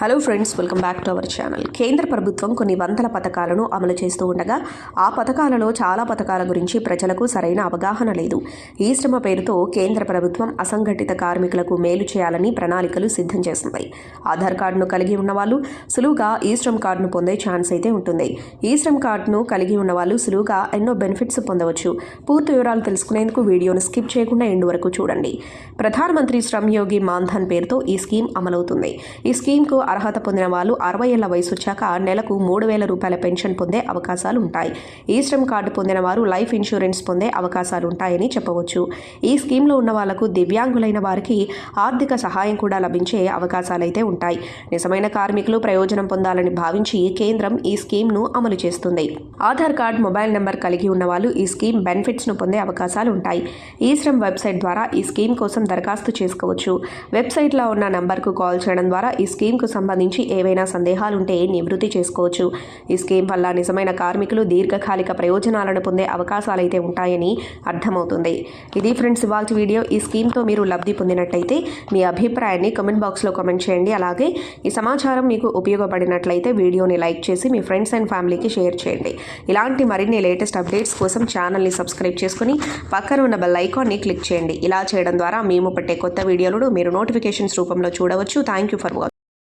Hello friends welcome back to our channel కేంద్ర ప్రభుత్వం కొన్ని వందల పథకాలను అమలు చేస్తూ ఉండగా ఆ పథకాలలో చాలా పథకాల గురించి ప్రజలకు సరైన అవగాహన లేదు. ఈ శ్రమ పేరుతో కేంద్ర ప్రభుత్వం అసంఘటిత కార్మికులకు మేలు చేయాలని ప్రణాళికలు సిద్ధం చేస్తున్నాయి. ఆధార్ కార్డును కలిగి ఉన్నవాళ్ళు సులువుగా ఈ శ్రమ్ కార్డును పొందే ఛాన్స్ అయితే ఉంటుంది. ఈ శ్రమ్ కార్డును కలిగి ఉన్నవాళ్ళు సులువుగా ఎన్నో బెనిఫిట్స్ పొందవచ్చు. పూర్తి వివరాలు తెలుసుకునేందుకు వీడియోను స్కిప్ చేయకుండా ఎండు వరకు చూడండి. ప్రధానమంత్రి శ్రమ్ యోగి మాన్ధన్ పేరుతో ఈ స్కీమ్ అమలవుతుంది. ఈ స్కీమ్కు అర్హత పొందిన వాళ్ళు అరవై ఏళ్ళ వయసు వచ్చాక నెలకు మూడు వేల రూపాయల పెన్షన్ పొందే అవకాశాలు ఉంటాయి ఈ శ్రమ్ కార్డు పొందిన వారు లైఫ్ ఇన్సూరెన్స్ పొందే అవకాశాలు ఉంటాయని చెప్పవచ్చు. ఈ స్కీమ్లో ఉన్న వాళ్ళకు దివ్యాంగులైన వారికి ఆర్థిక సహాయం కూడా లభించే అవకాశాలైతే ఉంటాయి. నిజమైన కార్మికులు ప్రయోజనం పొందాలని భావించి కేంద్రం ఈ స్కీమ్ను అమలు చేస్తుంది. ఆధార్ కార్డ్ మొబైల్ నెంబర్ కలిగి ఉన్న వాళ్ళు ఈ స్కీమ్ బెనిఫిట్స్ను పొందే అవకాశాలు ఉంటాయి ఈ శ్రమ్ వెబ్సైట్ ద్వారా ఈ స్కీమ్ కోసం దరఖాస్తు చేసుకోవచ్చు. వెబ్సైట్లో ఉన్న నంబర్కు కాల్ చేయడం ద్వారా ఈ స్కీమ్కు సంబంధించి ఏవైనా సందేహాలుంటే నివృత్తి చేసుకోవచ్చు. ఈ స్కీమ్ వల్ల నిజమైన కార్మికులు దీర్ఘకాలిక ప్రయోజనాలను పొందే అవకాశాలైతే ఉంటాయని అర్థమవుతుంది. ఇది ఫ్రెండ్స్ ఇవాళ వీడియో. ఈ స్కీమ్తో మీరు లబ్ధి పొందినట్టయితే మీ అభిప్రాయాన్ని కమెంట్ బాక్స్లో కమెంట్ చేయండి. అలాగే ఈ సమాచారం మీకు ఉపయోగపడినట్లయితే వీడియోని లైక్ చేసి మీ ఫ్రెండ్స్ అండ్ ఫ్యామిలీకి షేర్ చేయండి. ఇలాంటి మరిన్ని లేటెస్ట్ అప్డేట్స్ కోసం ఛానల్ని సబ్స్క్రైబ్ చేసుకుని పక్కన ఉన్న బెల్ ఐకాన్ని క్లిక్ చేయండి. ఇలా చేయడం ద్వారా మేము పెట్టే కొత్త వీడియోలను మీరు నోటిఫికేషన్స్ రూపంలో చూడవచ్చు. Thank you for watching.